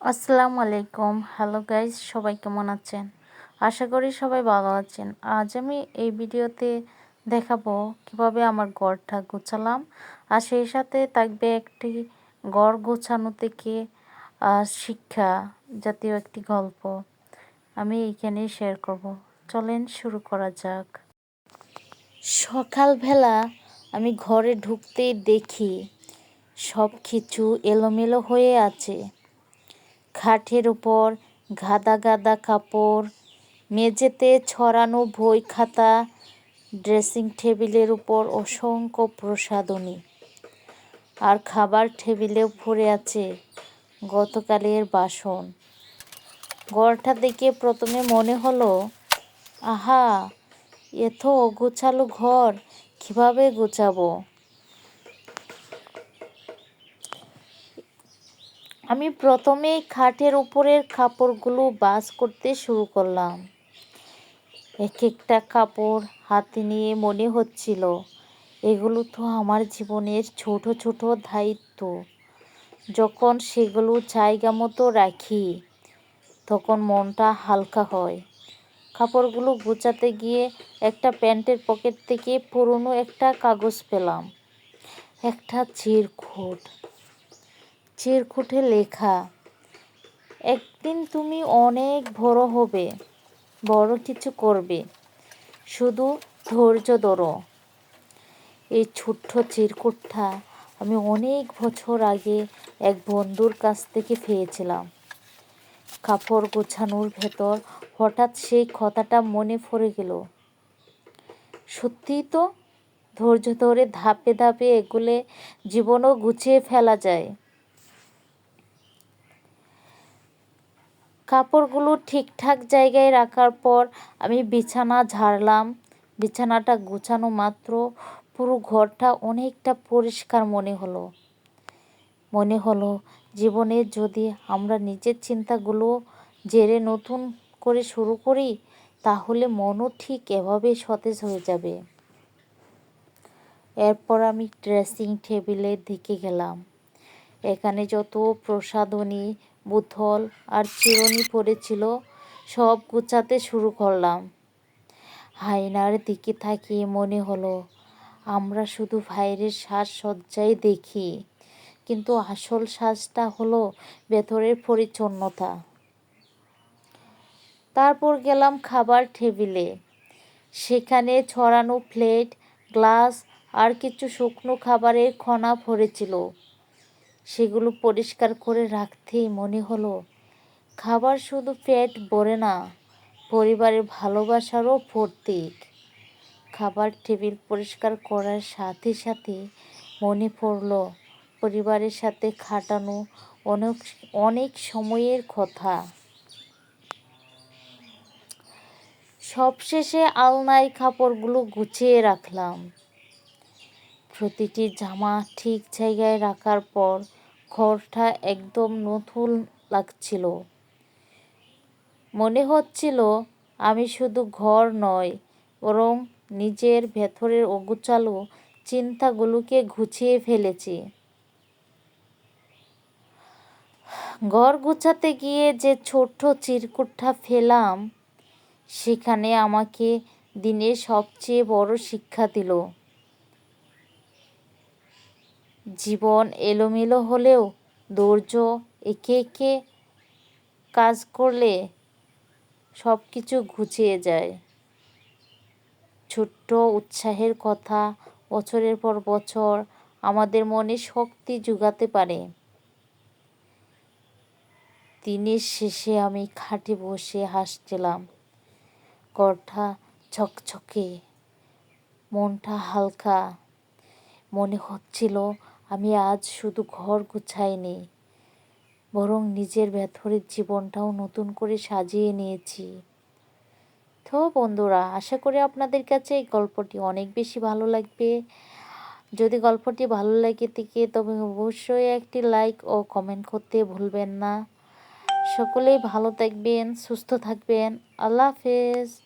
আসসালামু আলাইকুম। Hello guys সবাই কেমন আছেন? আশা করি সবাই ভালো আছেন। আজ আমি এই ভিডিওতে দেখাবো কীভাবে আমার গড়টা গোছালাম। আর সেই সাথে থাকবে একটি গড় গোছানো থেকে শিক্ষা জাতীয় একটি গল্প আমি এইখানে শেয়ার করব। চলেন শুরু করা যাক। সকালবেলা আমি ঘরে ঢুকতেই দেখি সব কিছু এলোমেলো হয়ে আছে। খাটের উপর, গাদা গাদা কাপড়, মেঝেতে ছড়ানো বই খাতা, ড্রেসিং টেবিলের উপর অসংখ্য প্রসাদনী আর খাবার টেবিলেও ভরে আছে গতকালের বাসন। ঘরটা দেখে প্রথমে মনে হলো, আহা, এত অগোছালো ঘর, কীভাবে গোছাবো? আমি প্রথমেই খাটের উপরের কাপড়গুলো বাস করতে শুরু করলাম। এক একটা কাপড় হাতে নিয়ে মনে হচ্ছিল, এগুলো তো আমার জীবনের ছোট ছোট দায়িত্ব। যখন সেগুলো জায়গা মতো রাখি, তখন মনটা হালকা হয়। কাপড়গুলো গুছাতে গিয়ে একটা প্যান্টের পকেট থেকে পুরনো একটা কাগজ পেলাম। একটা চিরকুট চিরকুটে লেখা। একদিন তুমি অনেক বড় হবে, বড় কিছু করবে, শুধু ধৈর্য ধরো। এই ছোট্ট চিরকুটটা আমি অনেক বছর আগে এক বন্ধুর কাছ থেকে পেয়েছিলাম। কাপড় গোছানোর ভেতর হঠাৎ সেই কথাটা মনে পড়ে গেল। সত্যিই তো ধৈর্য ধরে ধাপে ধাপে এগুলে জীবনও গুছিয়ে ফেলা যায়। কাপড়গুলো ঠিকঠাক জায়গায় রাখার পর আমি বিছানা ঝাড়লাম। বিছানাটা গুছানো মাত্র। পুরো ঘরটা অনেকটা পরিষ্কার মনে হলো। মনে হলো জীবনে যদি আমরা নিজের চিন্তাগুলো জেরে নতুন করে শুরু করি, তাহলে মনও ঠিক এভাবে সতেজ হয়ে যাবে। এরপর আমি ড্রেসিং টেবিলের দিকে গেলাম। এখানে যত প্রসাধনী বোতল আর চিরুনি পড়েছিল, সব গুছাতে শুরু করলাম। হাইনার দিকে তাকিয়ে মনে হলো, আমরা শুধু বাইরের সাজসজ্জাই দেখি, কিন্তু আসল সাজটা হলো ভেতরের পরিচ্ছন্নতা। তারপর গেলাম খাবার টেবিলে। সেখানে ছড়ানো প্লেট, গ্লাস আর কিছু শুকনো খাবারের খনা পড়েছিল সেগুলো পরিষ্কার করে রাখতেই মনে হলো, খাবার শুধু পেট ভরে না, পরিবারের ভালোবাসারও প্রতীক। খাবার টেবিল পরিষ্কার করার সাথে সাথে মনে পড়ল, পরিবারের সাথে খাটানো অনেক অনেক সময়ের কথা। সবশেষে আলনায় কাপড়গুলো গুছিয়ে রাখলাম। প্রতিটি জামা ঠিক জায়গায় রাখার পর ঘরটা একদম নতুন লাগছিল। মনে হচ্ছিল আমি শুধু ঘর নয়, বরং নিজের ভেতরের অগুচালো চিন্তাগুলোকে গুছিয়ে ফেলেছি। ঘর গুছাতে গিয়ে যে ছোট্ট চিরকুটটা ফেলাম, সেখানে আমাকে দিনের সবচেয়ে বড় শিক্ষা দিল। জীবন এলোমেলো হলেও ধৈর্য, একে একে কাজ করলে সব কিছু ঘুচিয়ে যায়। ছোট্ট উৎসাহের কথা বছরের পর বছর আমাদের মনে শক্তি যোগাতে পারে। দিনের শেষে আমি খাটে বসে হাসছিলাম। ঘরটা ছকছকে, মনটা হালকা। মনে হচ্ছিল আমি আজ শুধু ঘর গুছাইনি বরং নিজের ভেতরের জীবনটাও নতুন করে সাজিয়ে নিয়েছি। তো বন্ধুরা, আশা করি আপনাদের কাছে এই গল্পটি অনেক বেশি ভালো লাগবে। যদি গল্পটি ভালো লাগে থেকে, তবে অবশ্যই একটি লাইক ও কমেন্ট করতে ভুলবেন না। সকলেই ভালো থাকবেন, সুস্থ থাকবেন। আল্লাহ হাফেজ।